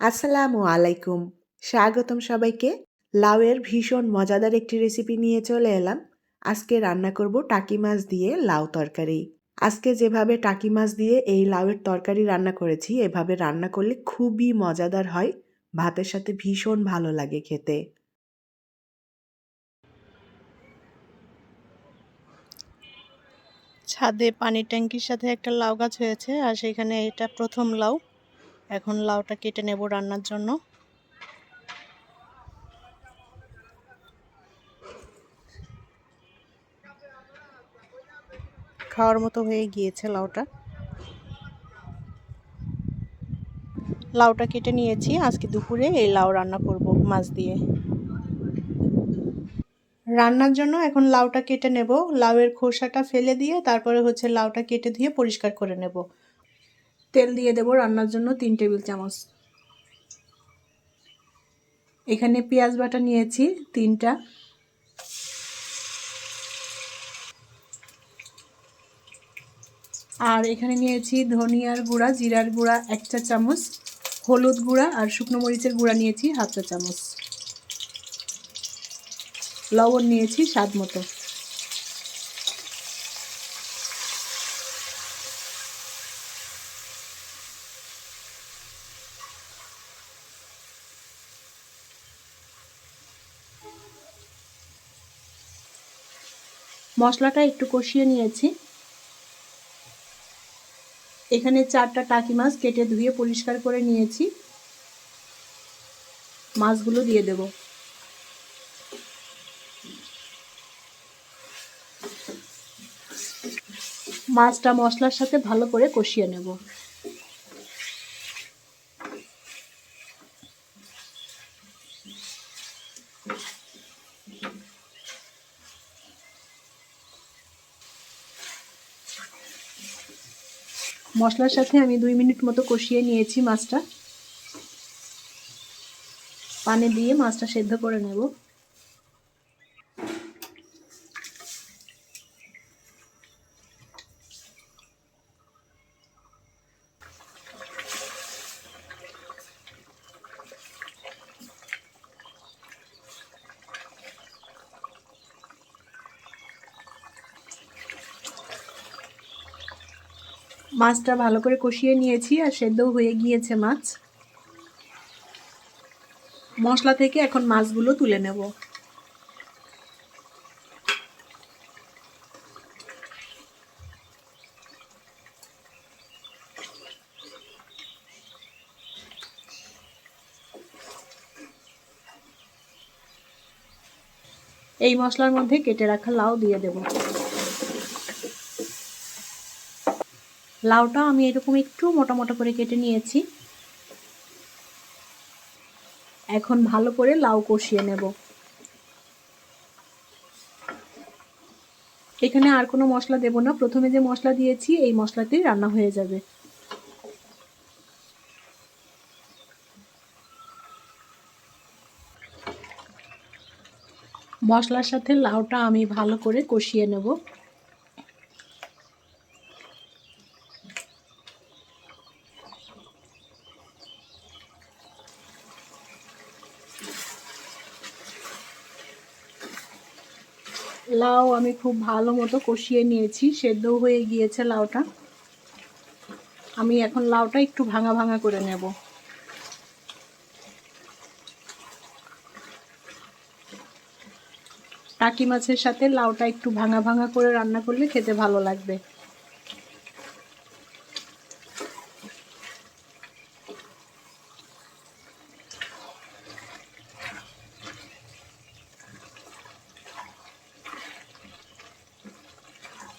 আসসালামু আলাইকুম। স্বাগতম সবাইকে। লাউয়ের ভীষণ মজাদার একটি রেসিপি নিয়ে চলে এলাম। আজকে রান্না করব টাকি মাছ দিয়ে লাউ তরকারি। আজকে যেভাবে টাকি মাছ দিয়ে এই লাউয়ের তরকারি রান্না করেছি, এভাবে রান্না করলে খুবই মজাদার হয়। ভাতের সাথে ভীষণ ভালো লাগে খেতে। ছাদে পানির ট্যাঙ্কির সাথে একটা লাউ গাছ হয়েছে, আর সেখানে এটা প্রথম লাউ। এখন লাউটা কেটে নেব রান্নার জন্য। খাওয়ার মতো হয়ে গিয়েছে লাউটা। লাউটা কেটে নিয়েছি। আজকে দুপুরে এই লাউ রান্না করব মাছ দিয়ে। রান্নার জন্য এখন লাউটা কেটে নেব। লাউয়ের খোসাটা ফেলে দিয়ে তারপরে হচ্ছে লাউটা কেটে ধুয়ে পরিষ্কার করে নেব। তেল দিয়ে দেব রান্নার জন্য তিন টেবিল চামচ। এখানে পেঁয়াজ বাটা নিয়েছি তিনটা। আর এখানে নিয়েছি ধনিয়ার গুঁড়া, জিরার গুঁড়া এক চা চামচ, হলুদ গুঁড়া আর শুকনো মরিচের গুঁড়া নিয়েছি হাফ চা চামচ। লবণ নিয়েছি স্বাদ মতো। মশলাটা একটু কষিয়ে নিয়েছি। এখানে চারটা টাকি মাছ কেটে ধুয়ে পরিষ্কার করে নিয়েছি। মাছগুলো দিয়ে দেব। মাছটা মশলার সাথে ভালো করে কষিয়ে নেব। মশলার সাথে আমি দুই মিনিট মতো কষিয়ে নিয়েছি মাছটা। পানি দিয়ে মাছটা সেদ্ধ করে নেব। মাছটা ভালো করে কষিয়ে নিয়েছি আর সেদ্ধ হয়ে গিয়েছে মাছ। মশলা থেকে এখন মাছগুলো তুলে নেব। এই মশলার মধ্যে কেটে রাখা লাউ দিয়ে দেব। লাউটা আমি এরকম একটু মোটা মোটা করে কেটে নিয়েছি। এখন ভালো করে লাউ কষিয়ে নেব। এখানে আর কোনো মশলা দেব না। প্রথমে যে মশলা দিয়েছি, এই মশলাতেই রান্না হয়ে যাবে। মশলার সাথে লাউটা আমি ভালো করে কষিয়ে নেব। লাউ আমি খুব ভালো মতো কষিয়ে নিয়েছি সেদ্ধ হয়ে গিয়েছে লাউটা। আমি এখন লাউটা একটু ভাঙা ভাঙা করে নেব। টাকি মাছের সাথে লাউটা একটু ভাঙা ভাঙা করে রান্না করলে খেতে ভালো লাগবে।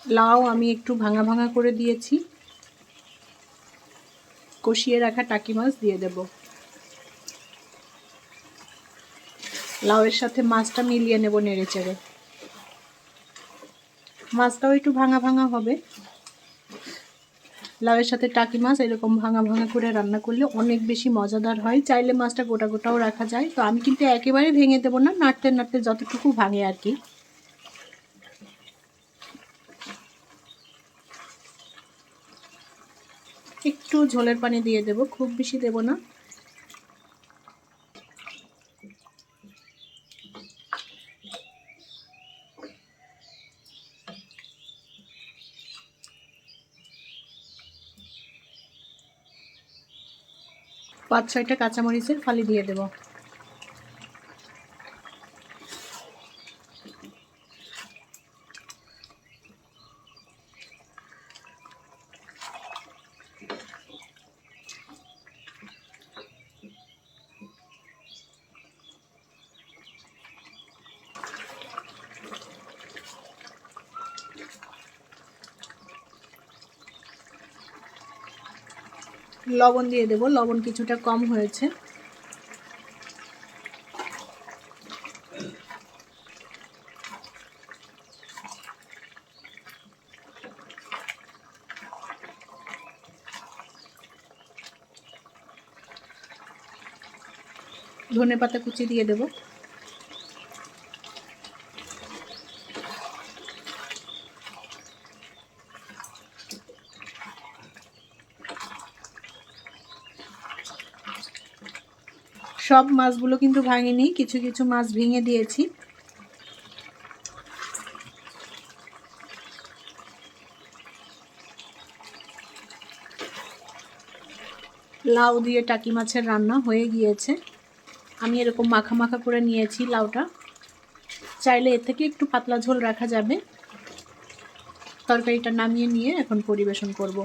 লাউ আমি একটু ভাঙা ভাঙা করে দিয়েছি। কষিয়ে রাখা টাকি মাছ দিয়ে দেব। লাউয়ের সাথে মাছটা মিলিয়ে নেব নেড়ে চেড়ে মাছটাও একটু ভাঙা ভাঙা হবে। লাউয়ের সাথে টাকি মাছ এরকম ভাঙা ভাঙা করে রান্না করলে অনেক বেশি মজাদার হয়। চাইলে মাছটা গোটা গোটাও রাখা যায়। তো আমি কিন্তু একেবারে ভেঙে দেবো না, নাড়তে নাড়তে যতটুকু ভাঙে আর কি। একটু ঝোলের পানি দিয়ে দেব, খুব বেশি দেব না। পাঁচ ছয়টা কাঁচামরিচের ফালি দিয়ে দেবো। লবণ দিয়ে দেব লবণ কিছুটা কম হয়েছে। ধনে পাতা কুচি দিয়ে দেব। সব মাছগুলো কিন্তু ভাঙিনি, কিছু কিছু মাছ ভেঙে দিয়েছি। লাউ দিয়ে টাকি মাছের রান্না হয়ে গিয়েছে। আমি এরকম মাখা মাখা করে নিয়েছি লাউটা। চাইলে এর থেকে একটু পাতলা ঝোল রাখা যাবে। তরকারিটা নামিয়ে নিয়ে এখন পরিবেশন করব।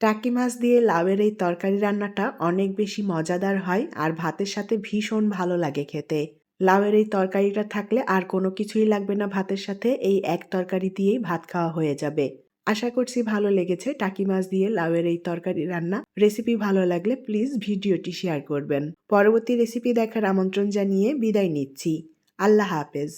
টাকি মাছ দিয়ে লাউয়ের এই তরকারি রান্নাটা অনেক বেশি মজাদার হয় আর ভাতের সাথে ভীষণ ভালো লাগে খেতে। লাউয়ের এই তরকারিটা থাকলে আর কোনো কিছুই লাগবে না ভাতের সাথে, এই এক তরকারি দিয়েই ভাত খাওয়া হয়ে যাবে। আশা করছি ভালো লেগেছে টাকি মাছ দিয়ে লাউয়ের এই তরকারি রান্না। রেসিপি ভালো লাগলে প্লিজ ভিডিওটি শেয়ার করবেন। পরবর্তী রেসিপি দেখার আমন্ত্রণ জানিয়ে বিদায় নিচ্ছি। আল্লাহ হাফেজ।